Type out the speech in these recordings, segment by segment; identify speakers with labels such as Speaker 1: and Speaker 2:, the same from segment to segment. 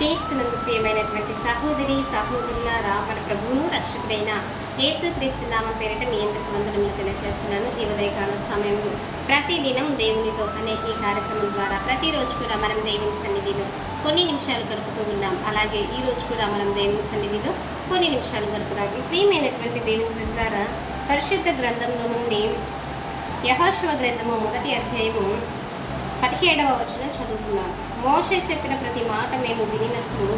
Speaker 1: క్రీస్తునందు ప్రియమైనటువంటి సహోదరి సహోదరులారా మన ప్రభువును రక్షకుడైన యేసు క్రీస్తు నామం పేరిట మీ ఎందుకు వందనములు తెలియజేస్తున్నాను ఈ ఉదయకాల సమయంలో ప్రతిదినం దేవునితో అనే ఈ కార్యక్రమం ద్వారా ప్రతిరోజు కూడా మనం దేవుని సన్నిధిలో కొన్ని నిమిషాలు గడుపుతూ ఉన్నాం. అలాగే ఈ రోజు కూడా మనం దేవుని సన్నిధిలో కొన్ని నిమిషాలు గడుపుదాం. ప్రియమైనటువంటి దేవుని ప్రజలారా పరిశుద్ధ గ్రంథంలో నుండి యహోశివ గ్రంథము మొదటి అధ్యాయము పదిహేడవ వచనం చదువుకుందాం. మోషే చెప్పిన ప్రతి మాట మేము వినినట్లు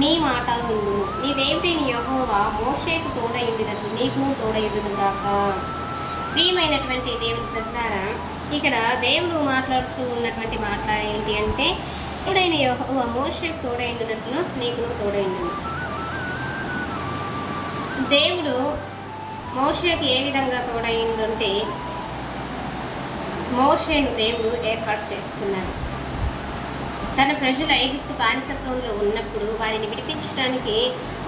Speaker 1: నీ మాట విందు నీ దేవుడైన యహోవా? మోషేకు తోడయుండినట్లు నీకు తోడయుడుగాక ప్రియమైనటువంటి దేవుని ప్రశ్నారా ఇక్కడ దేవుడు మాట్లాడుతూ ఉన్నటువంటి మాట ఏంటి అంటే తోడైన యహోవా మోషేకు తోడైండినట్లు నీకు తోడైండు దేవుడు మోషేకి ఏ విధంగా తోడైండంటే మోషేను దేవుడు ఏర్పాటు చేసుకున్నాడు. తన ప్రజలు ఐగుప్తు బానిసత్వంలో ఉన్నప్పుడు వారిని విడిపించడానికి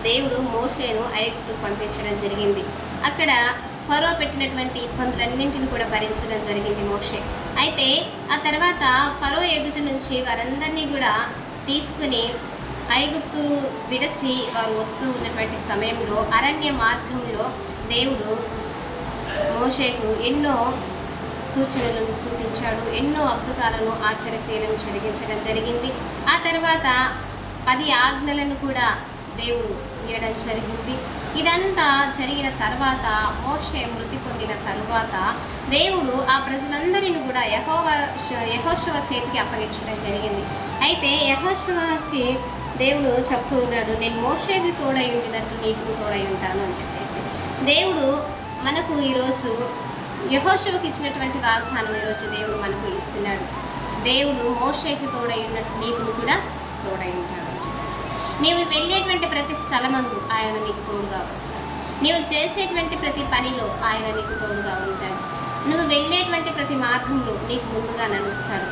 Speaker 1: దేవుడు మోషేను ఐగుప్తుకు పంపించడం జరిగింది. అక్కడ ఫరో పెట్టినటువంటి ఇబ్బందులన్నింటిని కూడా భరించడం జరిగింది మోషే. అయితే ఆ తర్వాత ఫరో ఎగుట నుంచి వారందరినీ కూడా తీసుకుని ఐగుప్తు విడచి వారు వస్తూ ఉన్నటువంటి సమయంలో అరణ్య మార్గంలో దేవుడు మోషేకు ఎన్నో సూచనలను చూపించాడు. ఎన్నో అద్భుతాలను ఆశ్చర్యక్రియలను జరిగించడం జరిగింది. ఆ తర్వాత పది ఆజ్ఞలను కూడా దేవుడు ఇవ్వడం జరిగింది. ఇదంతా జరిగిన తర్వాత మోషే మృతి పొందిన తర్వాత దేవుడు ఆ ప్రజలందరిని కూడా యహోవ యహోశివ చేతికి అప్పగించడం జరిగింది. అయితే యహోశివకి దేవుడు చెప్తూ ఉన్నాడు నేను మోషేకి తోడై ఉండినట్టు నీకు తోడై ఉంటాను అని చెప్పేసి. దేవుడు మనకు ఈరోజు యహోశివకి ఇచ్చినటువంటి వాగ్దానం ఈరోజు దేవుడు మనకు ఇస్తున్నాడు? దేవుడు మోషేకి తోడై ఉన్నట్టు నీకు కూడా తోడై ఉంటాడు నీవు వెళ్ళేటువంటి ప్రతి స్థలమందు ఆయన నీకు తోడుగా వస్తాడు. నీవు చేసేటువంటి ప్రతి పనిలో ఆయన నీకు తోడుగా ఉంటాడు. నువ్వు వెళ్ళేటువంటి ప్రతి మార్గంలో నీకు ముందుగా నడుస్తాడు.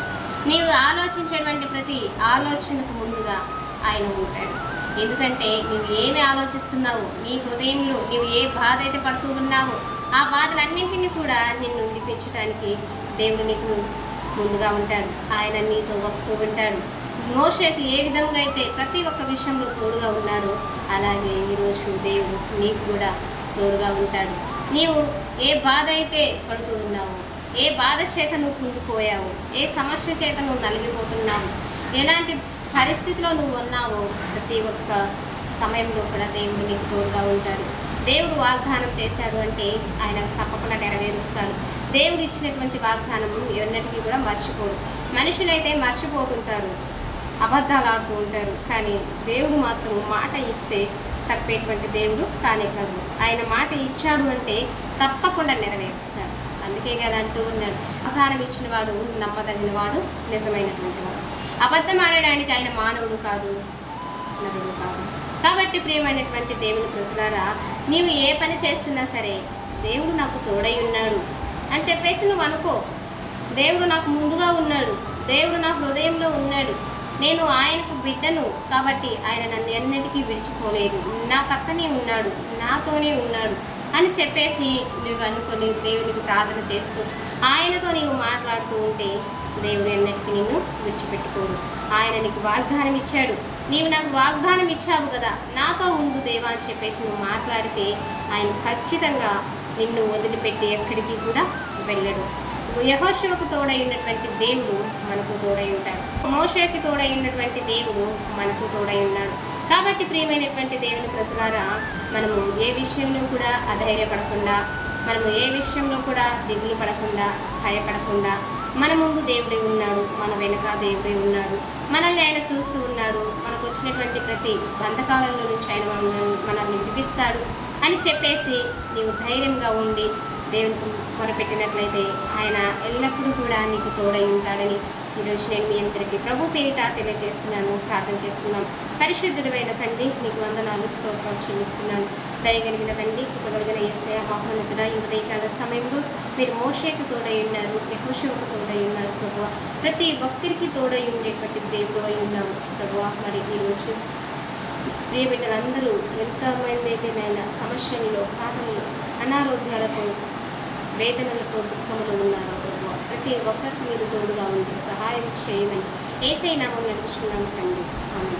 Speaker 1: నీవు ఆలోచించేటువంటి ప్రతి ఆలోచనకు ముందుగా ఆయన ఉంటాడు. ఎందుకంటే నువ్వు ఏమి ఆలోచిస్తున్నావో నీ హృదయంలో నువ్వు ఏ బాధ అయితే పడుతూ ఉన్నావో ఆ బాధలన్నింటినీ కూడా నిన్ను విడిపించడానికి దేవుడు నీకు ముందుగా ఉంటాడు. ఆయన నీతో వస్తూ ఉంటాడు. మోషకు ఏ విధంగా అయితే ప్రతి ఒక్క విషయంలో తోడుగా ఉన్నాడో అలాగే ఈరోజు దేవుడు నీకు కూడా తోడుగా ఉంటాడు. నీవు ఏ బాధ అయితే పడుతూ ఉన్నావో ఏ బాధ చేత నువ్వు కుంగిపోయావు ఏ సమస్య చేత నువ్వు నలిగిపోతున్నావు ఎలాంటి పరిస్థితిలో నువ్వు ఉన్నావో ప్రతి ఒక్క సమయంలో కూడా దేవుడు నీకు తోడుగా ఉంటాడు. దేవుడు వాగ్దానం చేశాడు అంటే ఆయన తప్పకుండా నెరవేరుస్తాడు. దేవుడు ఇచ్చినటువంటి వాగ్దానము ఎన్నటికీ కూడా మర్చిపోడు. మనుషులైతే మర్చిపోతుంటారు అబద్ధాలు ఆడుతూ ఉంటారు. కానీ దేవుడు మాత్రం మాట ఇస్తే తప్పేటువంటి దేవుడు కానే కాదు. ఆయన మాట ఇచ్చాడు అంటే తప్పకుండా నెరవేరుస్తాడు. అందుకే కదా అంటూ ఉన్నాడు. వాగ్దానం ఇచ్చిన వాడు నమ్మదగిన వాడు నిజమైనటువంటి వాడు. అబద్ధం ఆడడానికి ఆయన మానవుడు కాదు నరుడు కాదు. కాబట్టి ప్రియమైనటువంటి దేవుని ప్రజలారా నీవు ఏ పని చేస్తున్నా సరే దేవుడు నాకు తోడై ఉన్నాడు అని చెప్పేసి నువ్వు అనుకో. దేవుడు నాకు ముందుగా ఉన్నాడు. దేవుడు నా హృదయంలో ఉన్నాడు. నేను ఆయనకు బిడ్డను కాబట్టి ఆయన నన్ను ఎన్నటికీ విడిచిపోలేదు. నా పక్కనే ఉన్నాడు. నాతోనే ఉన్నాడు అని చెప్పేసి నువ్వు అనుకొని దేవునికి ప్రార్థన చేస్తూ ఆయనతో నీవు మాట్లాడుతూ ఉంటే దేవుడు ఎన్నటికీ నిన్ను విడిచిపెట్టుకోడు. ఆయన నీకు వాగ్దానం ఇచ్చాడు. నీవు నాకు వాగ్దానం ఇచ్చావు కదా నాతో ఉండు దేవా అని చెప్పేసి నువ్వు మాట్లాడితే ఆయన ఖచ్చితంగా నిన్ను వదిలిపెట్టి ఎక్కడికి కూడా వెళ్ళడు. యహోశివకు తోడై ఉన్నటువంటి దేవుడు మనకు తోడై ఉంటాడు. మోషకి తోడై ఉన్నటువంటి దేవుడు మనకు తోడై ఉన్నాడు. కాబట్టి ప్రియమైనటువంటి దేవుని ప్రజలారా మనము ఏ విషయంలో కూడా అధైర్యపడకుండా మనము ఏ విషయంలో కూడా దిగులు పడకుండా భయపడకుండా మన ముందు దేవుడే ఉన్నాడు మన వెనుక దేవుడే ఉన్నాడు. మనల్ని ఆయన చూస్తూ ఉన్నాడు మనకు వచ్చినటువంటి ప్రతి బంధకాలలో నుంచి ఆయన మనల్ని మనల్ని విడిపిస్తాడు అని చెప్పేసి నీవు ధైర్యంగా ఉండి దేవునికి మొరపెట్టినట్లయితే ఆయన ఎల్లప్పుడూ కూడా నీకు తోడై ఉంటాడని ఈరోజు నేను మీ అందరికీ ప్రభు పేరిట తెలియజేస్తున్నాను. ప్రార్థన చేసుకున్నాం. పరిశుద్ధుడమైన తండ్రి నీకు వందనాలు స్తోత్రం క్షమిస్తున్నాను దయగలిగిన తండ్రి కృపగలిగిన ఏసయ మహోన్నతుడ ఈ ఉదయకాల సమయంలో మీరు మోషేకు తోడై ఉన్నారు యహోషకు తోడై ఉన్నారు ప్రభు. ప్రతి ఒక్కరికి తోడై ఉండేటువంటి దేవుడు అయి ఉన్నాము ప్రభు. మరి ఈరోజు ప్రియ బిడ్డలందరూ ఎంతమంది అయితేనైనా సమస్యల్లో బాధల్లో అనారోగ్యాలతో వేదనలతో దుఃఖములు ఉన్నారో. ప్రతి ఒక్కరికి మీరు తోడుగా ఉండి సహాయం చేయమని ఏసై నామం నడుపుతున్నాము తండ్రి. ఆమె